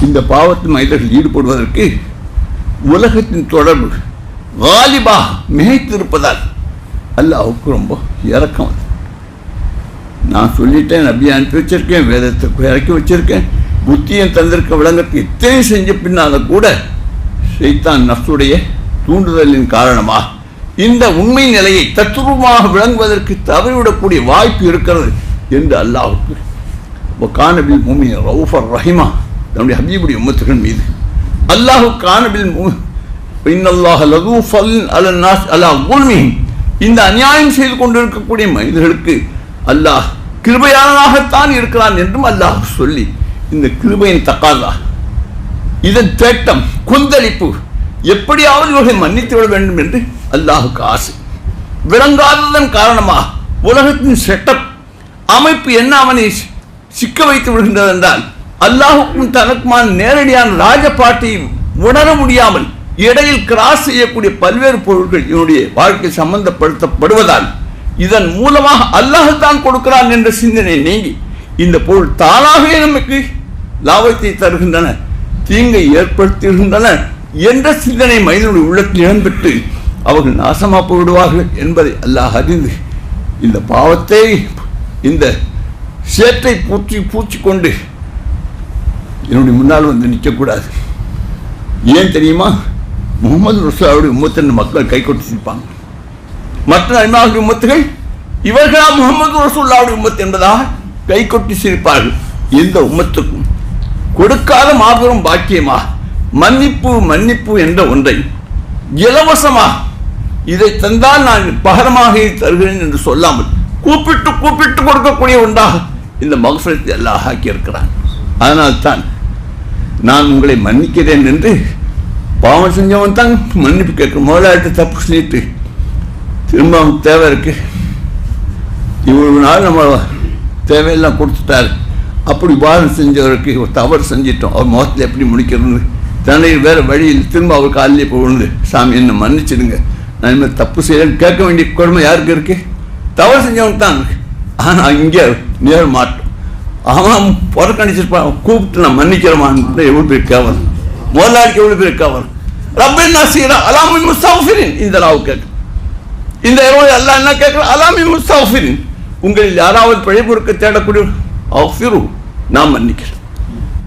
இந்த பாவத்து மனிதர்கள் ஈடுபடுவதற்கு உலகத்தின் தொடர்பு வாலிபா மிகைத்திருப்பதால் அல்லாவுக்கு ரொம்ப இறக்கம் அது. நான் சொல்லிட்டேன் நபியை அனுப்பி வச்சிருக்கேன் வேதத்தை இறக்கி வச்சிருக்கேன் புத்தியை தந்திருக்க விளங்கத்துக்கு இத்தனை செஞ்ச பின்னால கூட சைத்தான் நஃப்சுடைய தூண்டுதலின் காரணமாக இந்த உண்மை நிலையை தத்துவமாக விளங்குவதற்கு தவறிவிடக்கூடிய வாய்ப்பு இருக்கிறது என்று அல்லாவுக்கு கானபில் பூமி ரவுஃபர் ரஹிமா நம்முடைய ஹபீபுடைய உம்மத்துகள் மீது. அல்லாஹு கானபில் இன்னல்லாஹ் லது ஃபல் அல நாஸ் அலா உல்மிஹிம் இந்த அநியாயம் செய்து கொண்டிருக்கக்கூடிய மனிதர்களுக்கு அல்லாஹ் கிருபையாளனாகத்தான் இருக்கிறான் என்றும் அல்லாஹ் சொல்லி இந்த கிருபையின் தக்காதா இதன் தேட்டம் கொந்தளிப்பு எப்படியாவது இவர்களை மன்னித்து விட வேண்டும் என்று அல்லாஹுக்கு ஆசை. விளங்காததன் காரணமாக உலகத்தின் செட்டப் அமைப்பு என்ன அவனை சிக்க வைத்து விடுகின்றது என்றால் அல்லாஹுக்கும் தனக்குமான நேரடியான ராஜபாட்டையும் உணர முடியாமல் இடையில் கிராஸ் செய்யக்கூடிய பல்வேறு பொருட்கள் இவனுடைய வாழ்க்கை சம்பந்தப்படுத்தப்படுவதால் இதன் மூலமாக அல்லாஹ் தான் கொடுக்கிறான் என்ற சிந்தனை நீங்கி இந்த பொருள் தானாகவே நமக்கு லாபத்தை தருகின்றன தீங்கை ஏற்படுத்துகின்றன என்ற சிந்தனை மனிதனுடைய உள்ளத்தில் இடம்பெற்று அவர்கள் நாசமாக போய்விடுவார்கள் என்பதை அல்லாஹ் அறிந்து இந்த பாவத்தை இந்த சேற்றை பூச்சி பூச்சி கொண்டு என்னுடைய முன்னால் வந்து நிற்கக்கூடாது. ஏன் தெரியுமா? முகமது ரசூலுடைய உம்மத்தின் மக்கள் கை கொடுத்திருப்பாங்க மற்ற அனிமாவுடைய உம்மத்துகள் இவர்களா முகமது ரசூல்லாவுடைய உம்மத் என்பதாக கை கொட்டி சிரிப்பார்கள். எந்த உம்மத்துக்கும் கொடுக்காத மாபெரும் பாக்கியமா? மன்னிப்பு மன்னிப்பு என்ற ஒன்றை இலவசமா இதை தந்தால் நான் பகரமாக தருகிறேன் என்று சொல்லாமல் கூப்பிட்டு கூப்பிட்டு கொடுக்கக்கூடிய ஒன்றாக இந்த மகசரத்தை எல்லாம் ஆக்கியிருக்கிறான். அதனால்தான் நான் உங்களை மன்னிக்கிறேன் என்று பாவம் செஞ்சவன் தான் மன்னிப்பு கேட்கும். முதலாளிட்டு தப்பு சொல்லிட்டு திரும்ப அவனுக்கு தேவை இருக்கு. இவ்வளவு நாள் நம்ம தேவையெல்லாம் கொடுத்துட்டாரு. அப்படி பாவம் செஞ்சவருக்கு ஒரு தவறு செஞ்சிட்டோம். அவர் முகத்தில் எப்படி முடிக்கிறது தன்னை வேற வழியில் திரும்ப அவர் காலிலே போகணுது சாமி என்ன மன்னிச்சிடுங்க. நான் இனிமேல் தப்பு செய்யலன்னு கேட்க வேண்டிய கொடுமை யாருக்கு இருக்கு? தவறு செஞ்சவனுக்கு தான். ஆனால் இங்கே நேர் மாட்டோம் அவன் புறக்கணிச்சிருப்பான் கூப்பிட்டு நான் மன்னிக்கிறமான்னு எவ்வளோ பேர் கேவலம் முதலாளிக்கு எவ்வளோ பேர் கேவலம் ரப்பின் நசீரா அலாமி முஸ்தாஃபிரின். இந்த ராவு கேட்க. இந்த இரவு அல்லா என்ன கேட்கிறான்? அலாமி முஸ்தாஃபிரின். உங்களில் யாராவது பழைய பொறுக்க தேடக்கூடிய அஃபிரு நான் மன்னிக்கிறேன்.